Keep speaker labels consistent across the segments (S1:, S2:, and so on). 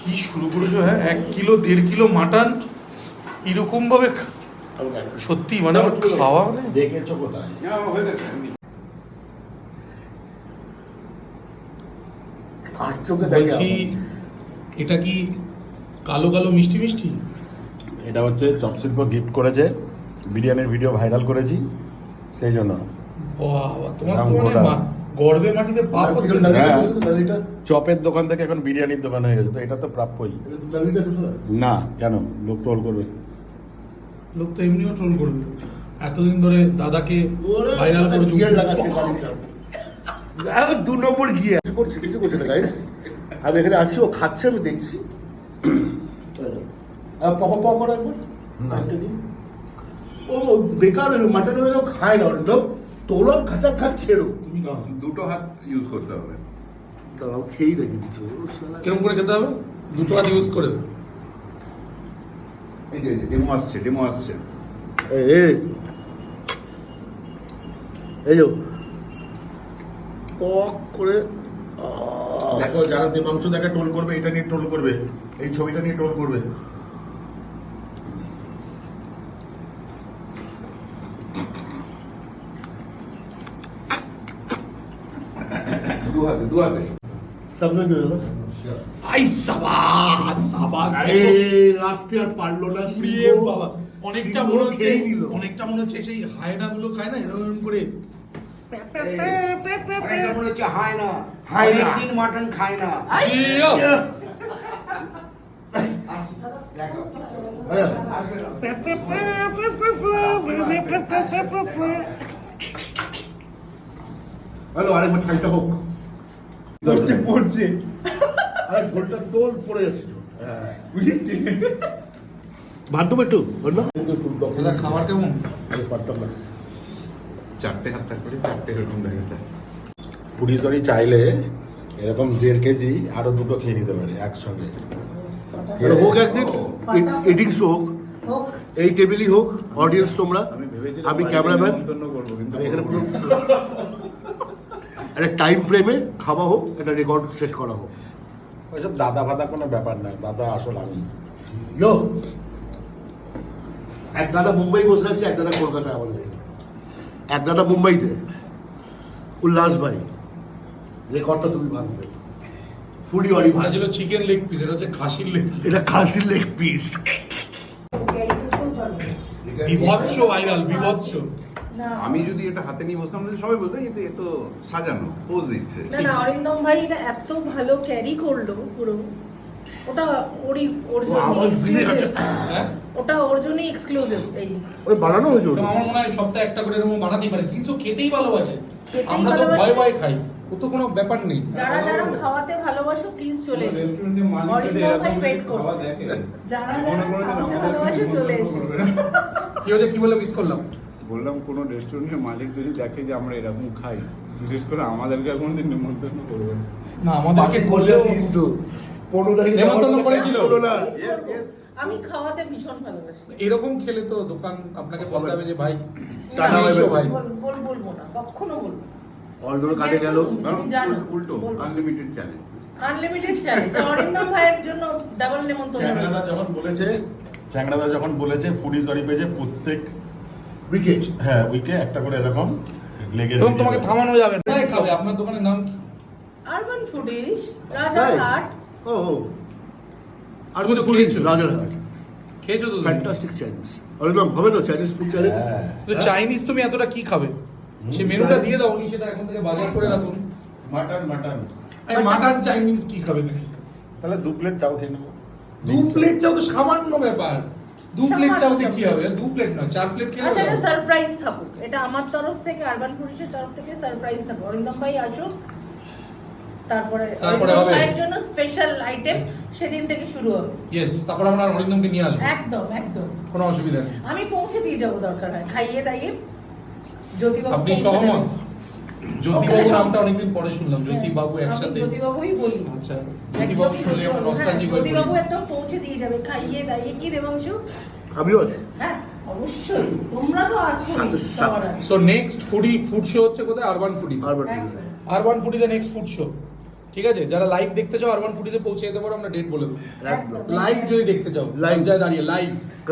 S1: কি শুরু করেছ হ্যাঁ? এক কিলো দেড় কিলো মাটন এরকম ভাবে সত্যি মানে আমার খাওয়া মানে
S2: দেখেছ কোথায়?
S1: বলছি এটা কি কালো কালো মিষ্টি মিষ্টি?
S2: এটা হচ্ছে চপশিল্প গিফট করেছে বিরিয়ানির ভিডিও ভাইরাল করেছি সেই জন্য।
S1: বাবা তোমার তো মানে গর্বে মাটিতে পাপ হচ্ছে না।
S2: হ্যাঁ। চপের দোকান থেকে এখন বিরিয়ানির দোকান হয়ে গেছে তো এটা তো প্রাপ্যই। না? কেন? লোক টোল করবে।
S1: লোক তো এমনিও ট্রোল করবে। এতদিন ধরে দাদাকে ভাইরাল করে
S3: গিয়ার লাগাচ্ছে দু নম্বর গিয়ে কিছু করছে কিছু করছে না গাইস আমি এখানে আছি ও খাচ্ছে আমি দেখছি। পক পক করে একবার।
S2: না।
S3: ও বেকার মাটন খায় না তোলার খাঁচা খাচ্ছে এরো
S4: দুটো হাত ইউজ করতে হবে।
S3: দাঁড়াও খেয়েই দেখি কিছু।
S1: কীরকম করে খেতে হবে? দুটো হাত ইউজ করে।
S4: এই যে ডেমো আসছে ডেমো আসছে।
S3: এই এই। পক করে
S2: দেখো যারা দেবাংশ দেখে টোল করবে এটা নিয়ে টোল করবে। এই ছবিটা নিয়ে টোল করবে।
S4: দু হাতে দু হাতে
S3: সামনে চলে যাবে
S1: আই সাবাস সাবাস
S3: এই লাস্টে আর পারল না
S1: বাবা অনেকটা মনে হচ্ছে অনেকটা মনে হচ্ছে সেই হায়না গুলো খায় না এরকম করে
S5: অনেকটা মনে হচ্ছে হায় না দিন মাটন খায় না
S3: হ্যাঁ। হ্যালো আরেকবার ঠাইটা হোক
S1: পড়ছে পড়ছে।
S3: আরে ঝোলটা টোল পড়ে যাচ্ছে। ভাত দেবো একটু বল না
S1: এটা খাবার কেমন?
S3: আমি পারতাম না।
S4: চারটে হাতটা করে চারটে এরকম দেখা যায়।
S2: ফুডিজরি চাইলে এরকম দেড় কেজি আরও দুটো খেয়ে নিতে পারে একসঙ্গে।
S3: হোক একদিন। এডিং শো হোক।
S6: হোক।
S3: এই টেবিলই হোক অডিয়েন্স তোমরা।
S4: আমি
S3: ক্যামেরাম্যান।
S4: করব কিন্তু
S3: এখানে পুরো একটা টাইম ফ্রেমে খাওয়া হোক একটা রেকর্ড সেট করা হোক।
S2: ওইসব দাদা ফাদা কোনো ব্যাপার না দাদা আসল আমি।
S3: ইয়ো এক দাদা মুম্বাই বসে আছে এক দাদা কলকাতায় আমাদের এক দাদা মুম্বাইতে। উল্লাস ভাই রেকর্ডটা তুমি ভাঙবে। ফুডি অরি ভাই
S1: ছিল চিকেন লেগ পিস এটা হচ্ছে খাসির লেগ
S3: এটা খাসির লেগ পিস
S1: বিভৎস ভাইরাল বিভৎস।
S4: আমি যদি এটা হাতে নিয়ে বসতাম তাহলে সবাই বলতো এ তো এ তো সাজানো পোজ দিচ্ছে।
S6: না না অরিন্দম ভাই এটা এত ভালো ক্যারি করল পুরো। ওটা ওরই ওর জন্য
S3: জিনে গেছে।
S1: হ্যাঁ?
S6: ওটা ওর জন্যই এক্সক্লুসিভ এই।
S3: ওরে বানানো হয়েছে ওটা।
S1: আমার মনে হয় সপ্তাহে একটা করে এরকম বানাতেই পারে। কিন্তু খেতেই ভালোবাসে। আমরা তো ভয় ভয় খাই। ও তো কোনো ব্যাপার নেই।
S6: যারা যারা খাওয়াতে ভালোবাসো প্লিজ চলে এসো।
S7: রেস্টুরেন্টের মালিক যদি এরকম
S6: ওয়েট করছে। যারা যারা খাওয়াতে ভালোবাসো চলে এসো।
S1: কি বলে মিস করলাম?
S7: বললাম কোনো রেস্টুরেন্টের মালিক যদি দেখে যে আমরা এরকম খাই বিশেষ করে আমাদেরকে কোনোদিন নিমন্ত্রণ করবে না।
S1: আমাদেরকে
S3: বসে কিন্তু পনেরো তারিখ
S1: নেমন্তন্ন করেছিল?
S3: না।
S6: আমি খাওয়াতে ভীষণ ভালোবাসি
S1: এরকম খেলে তো দোকান আপনাকে বলতে হবে যে ভাই
S3: বাই বাই।
S1: ভাই
S6: বল- বল- বলব না কখনো বলব
S3: অর্ডার কাটে গেল
S4: কারণ
S6: জানো,
S4: উল্টো আনলিমিটেড চ্যালেঞ্জ
S6: আনলিমিটেড চাই অরিন্দম ভাইয়ের জন্য ডাবল নেমন্তন্ন
S2: চ্যাংড়াদা যখন বলেছে চ্যাংড়াদা যখন বলেছে ফুডিজরি পেজে প্রত্যেক
S3: উইকেট
S2: হ্যাঁ উইকে একটা করে এরকম লেগে
S1: এবং তোমাকে থামানো যাবে না। খাবে? আপনার দোকানের নাম কি?
S6: Urban foodish Rajarhat.
S3: ও ও। আর
S1: তুমি তো
S3: ফুড রাজারহাট।
S1: খেয়েছো তো?
S3: ফ্যান্টাস্টিক চাইনিজ অরিন্দম হবে না চাইনিজ ফুড চ্যালেঞ্জ
S2: হ্যাঁ।
S1: তো চাইনিজ তুমি এতটা কি খাবে? সে মেনুটা দিয়ে দাও উনি সেটা এখন থেকে বাজার করে রাখুন।
S2: মাটন মাটন
S1: এই মাটন চাইনিজ কি খাবে তুমি
S2: তাহলে দু প্লেট চাও খেয়ে নেব।
S1: দু প্লেট চাও তো সামান্য ব্যাপার। দু প্লেট কি হবে। দু প্লেট না চার প্লেট খেলে
S6: আচ্ছা এটা সারপ্রাইজ থাকুক। এটা আমার তরফ থেকে আরবান ফুডিশের তরফ থেকে সারপ্রাইজ থাকুক। অরিন্দম ভাই আসুক তারপরে
S1: তারপরে হবে।
S6: ভাইয়ের জন্য স্পেশাল আইটেম সেদিন থেকে শুরু হবে।
S1: তারপর আমরা অরিন্দমকে নিয়ে আসব।
S6: একদম একদম।
S1: কোনো অসুবিধা নেই।
S6: আমি পৌঁছে দিয়ে যাব দরকার হয়। খাইয়ে দাইয়ে জ্যোতিবাবু
S1: আপনি সহমত। জ্যোতিবাবু নামটা অনেকদিন পরে শুনলাম জ্যোতিবাবু একসাথে
S6: জ্যোতিবাবুই বলি
S1: আচ্ছা জ্যোতিবাবু শুনলে আমরা নস্টালজিক হয়ে
S6: জ্যোতিবাবু একদম পৌঁছে দিয়ে যাবে। খাইয়ে দাইয়ে কি দেবাংশু?
S3: আমিও আছি।
S6: হ্যাঁ অবশ্যই। তোমরা তো আছো
S3: সাথে-
S6: সবার
S3: সাথে।
S6: আগে।
S1: So next foodie food show হচ্ছে কোথায়? আরবান ফুডি
S3: আরবান
S1: ফুডিতে নেক্সট ফুড শো ঠিক আছে? যারা লাইভ দেখতে চাও আরবান ফুডিতে পৌঁছে যেতে পারো আমরা ডেট বলে দেবো। লাইভ যদি দেখতে চাও লাইভ। যায় দাঁড়িয়ে লাইভ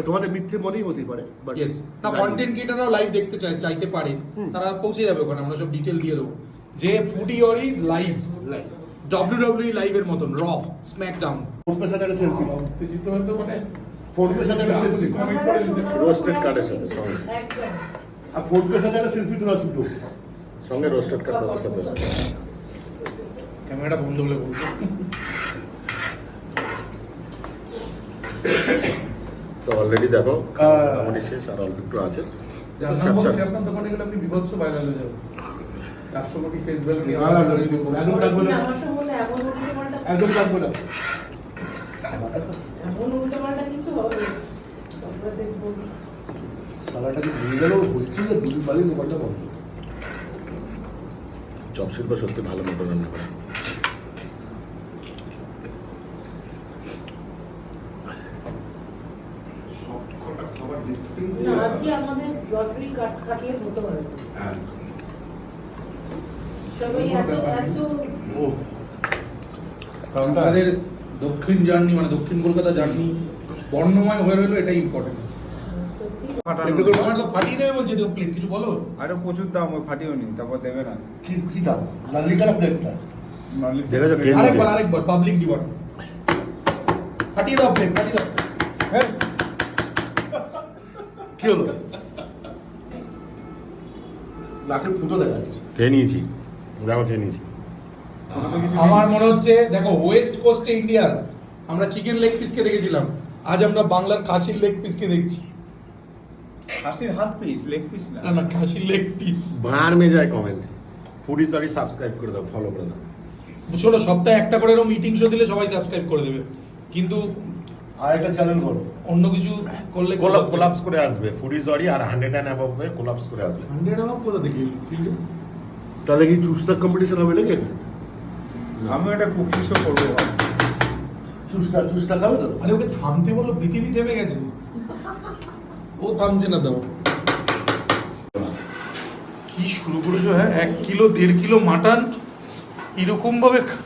S3: তোমাদের মিথ্যে মনেই হতে পারে বাট
S1: ইয়েস না কন্টেন্ট ক্রিয়েটাররাও লাইভ দেখতে চাই চাইতে পারে। তারা পৌঁছে যাবে ওখানে আমরা সব ডিটেল দিয়ে দেবো। যে ফুডি অরিজ লাইভ ডব্লিউ ডব্লিউ লাইভের মতন র স্ম্যাকডাউন
S3: ফোন পের সাথে একটা সেলফি
S7: উত্তেজিত হতে মানে
S3: সাথে একটা সেলফি
S7: কমেন্ট করে
S2: রোস্টেড কার্ডের সাথে সঙ্গে
S3: আর সাথে একটা সেলফি তোলা শুধু
S2: সঙ্গে রোস্টেড কার্ড দেওয়ার সাথে।
S1: ক্যামেরাটা বন্ধ হলে বলব।
S2: তো অলরেডি দেখো মোটামুটি শেষ আর অল্প একটু আছে।
S7: যার নাম বলছি আপনার দোকানে গেলে আপনি বিভৎস ভাইরাল হয়ে যাবেন চারশো কোটি ফেস ভ্যালু নিয়ে
S3: না, না, না, একদম থাকবে না।
S6: আমার সম্বন্ধে এমন উল্টো পাল্টা
S3: একদম থাকবে না
S6: এমন উল্টো পাল্টা কিছু হবে তারপরে দেখব
S3: সালাটাকে ভুলে গেল বলছি যে দুদিন বাদে দোকানটা বন্ধ
S2: চপ শিল্প সত্যি ভালো মতো রান্না করে
S4: সবকটা খাবার
S6: আজকে আমাদের লটারি কাট কাটলে হতে পারে
S4: হ্যাঁ।
S6: সবাই এত এত
S1: আমাদের দক্ষিণ জার্নি মানে দক্ষিণ কলকাতা জার্নি বর্ণময় হয়ে রইল এটাই ইম্পর্টেন্ট ফাটিয়ে দেবে বলছে প্লেট কিছু বলো?
S7: আরও প্রচুর দাম ওই ফাটিও নি তারপর দেবে না।
S3: কি কি দাম? প্লেটটা
S1: আরেকবার আরেকবার পাবলিক ডিবট ফাটিয়ে দাও প্লেট ফাটিয়ে দাও।
S3: হ্যাঁ কি হলো? নাকের ফুটো দেখা যাচ্ছে।
S2: খেয়ে নিয়েছি। দেখো খেয়ে নিয়েছি।
S1: আমার মনে হচ্ছে দেখো ওয়েস্ট কোস্টে ইন্ডিয়ার আমরা চিকেন লেগ পিসকে দেখেছিলাম। আজ আমরা বাংলার খাসির লেগ পিসকে দেখছি।
S7: হাসির হাত পিস লেগ পিস না?
S1: না খাসির লেগ পিস
S2: ভাঁড় মে যায় কমেন্ট ফুডি সরি সাবস্ক্রাইব করে দাও ফলো করে দাও।
S1: ছোট সপ্তাহে একটা করে এরকম মিটিং শো দিলে সবাই সাবস্ক্রাইব করে দেবে। কিন্তু
S3: আর একটা চ্যানেল করো।
S1: অন্য কিছু করলে
S2: কোলাপ কোলাপস করে আসবে। ফুডি সরি আর হান্ড্রেড অ্যান্ড অ্যাবভ হয়ে কোলাপস করে আসবে।
S1: হান্ড্রেড আমার কোথা থেকে ফিল্ডে
S3: তাহলে কি চুস্তা কম্পিটিশন হবে নাকি?
S7: আমি একটা কুকিং শো করব
S3: চুস্তা চুস্তা খাবে তো
S1: আরে ওকে থামতে বলল পৃথিবী থেমে গেছে। ও থামছে না দাও। কি শুরু করেছ হ্যাঁ? এক কিলো দেড় কিলো মাটন এরকম ভাবে খা-